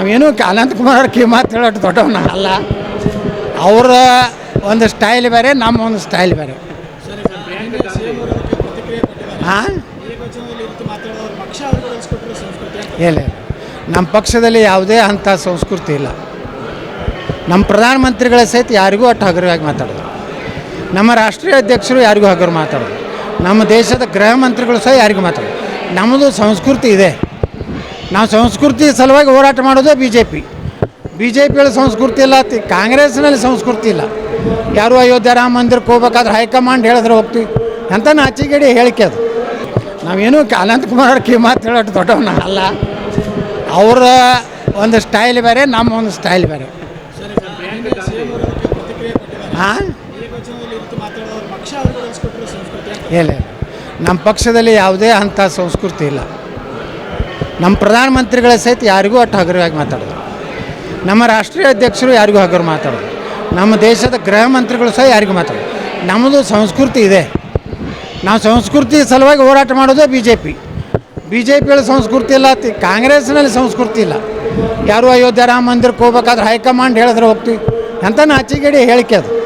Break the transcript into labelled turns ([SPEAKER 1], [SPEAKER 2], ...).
[SPEAKER 1] ನಾವೇನು ಅನಂತಕುಮಾರ್ ಅವ್ರ ಮಾತು ಹೇಳೋಟ್ಟು ದೊಡ್ಡವನ ಅಲ್ಲ. ಅವರ ಒಂದು ಸ್ಟೈಲ್ ಬೇರೆ, ನಮ್ಮ ಒಂದು ಸ್ಟೈಲ್ ಬೇರೆ. ಹಾಂ ಇಲ್ಲ ನಮ್ಮ ಪಕ್ಷದಲ್ಲಿ ಯಾವುದೇ ಅಂಥ ಸಂಸ್ಕೃತಿ ಇಲ್ಲ. ನಮ್ಮ ಪ್ರಧಾನಮಂತ್ರಿಗಳ ಸಹಿತ ಯಾರಿಗೂ ಅಷ್ಟು ಹಗುರವಾಗಿ ಮಾತಾಡೋದು ನಮ್ಮ ರಾಷ್ಟ್ರೀಯ ಅಧ್ಯಕ್ಷರು ಯಾರಿಗೂ ಹಗುರು ಮಾತಾಡೋದು ನಮ್ಮ ದೇಶದ ಗೃಹ ಮಂತ್ರಿಗಳು ಸಹ ಯಾರಿಗೂ ಮಾತಾಡೋದು ನಮ್ಮದು ಸಂಸ್ಕೃತಿ ಇದೆ. ನಾವು ಸಂಸ್ಕೃತಿ ಸಲುವಾಗಿ ಹೋರಾಟ ಮಾಡೋದೇ B J P B J ಪಿಯಲ್ಲಿ ಸಂಸ್ಕೃತಿ ಇಲ್ಲ ಕಾಂಗ್ರೆಸ್ನಲ್ಲಿ ಸಂಸ್ಕೃತಿ ಇಲ್ಲ. ಯಾರು ಅಯೋಧ್ಯೆ ರಾಮ ಮಂದಿರಕ್ಕೆ ಹೋಗ್ಬೇಕಾದ್ರೆ ಹೈಕಮಾಂಡ್ ಹೇಳಿದ್ರೆ ಹೋಗ್ತೀವಿ. ಅಂತ ನಾಚಿಗೇಡಿ ಹೇಳಿಕೆ ಅದು. ನಾವೇನು ಅನಂತಕುಮಾರ್ ಅವ್ರ ಮಾತು ಹೇಳೋಟ್ಟು ದೊಡ್ಡವನ ಅಲ್ಲ. ಅವರ ಒಂದು ಸ್ಟೈಲ್ ಬೇರೆ, ನಮ್ಮ ಒಂದು ಸ್ಟೈಲ್ ಬೇರೆ. ಹಾಂ ಇಲ್ಲ. ನಮ್ಮ ಪಕ್ಷದಲ್ಲಿ ಯಾವುದೇ ಅಂಥ ಸಂಸ್ಕೃತಿ ಇಲ್ಲ. ನಮ್ಮ ಪ್ರಧಾನಮಂತ್ರಿಗಳ ಸಹಿತ ಯಾರಿಗೂ ಅಷ್ಟು ಹಗುರವಾಗಿ ಮಾತಾಡೋದು. ನಮ್ಮ ರಾಷ್ಟ್ರೀಯ ಅಧ್ಯಕ್ಷರು ಯಾರಿಗೂ ಹಗುರು ಮಾತಾಡೋದು. ನಮ್ಮ ದೇಶದ ಗೃಹ ಮಂತ್ರಿಗಳು ಸಹ ಯಾರಿಗೂ ಮಾತಾಡೋದು. ನಮ್ಮದು ಸಂಸ್ಕೃತಿ ಇದೆ. ನಾವು ಸಂಸ್ಕೃತಿ ಸಲುವಾಗಿ ಹೋರಾಟ ಮಾಡೋದೇ B J P B J ಪಿಯಲ್ಲಿ ಸಂಸ್ಕೃತಿ ಇಲ್ಲ ಕಾಂಗ್ರೆಸ್ನಲ್ಲಿ ಸಂಸ್ಕೃತಿ ಇಲ್ಲ. ಯಾರು ಅಯೋಧ್ಯೆ ರಾಮ ಮಂದಿರಕ್ಕೆ ಹೋಗ್ಬೇಕಾದ್ರೆ ಹೈಕಮಾಂಡ್ ಹೇಳಿದ್ರೆ ಹೋಗ್ತೀವಿ. ಅಂತ ನಾಚಿಗೇಡಿ ಹೇಳಿಕೆ ಅದು.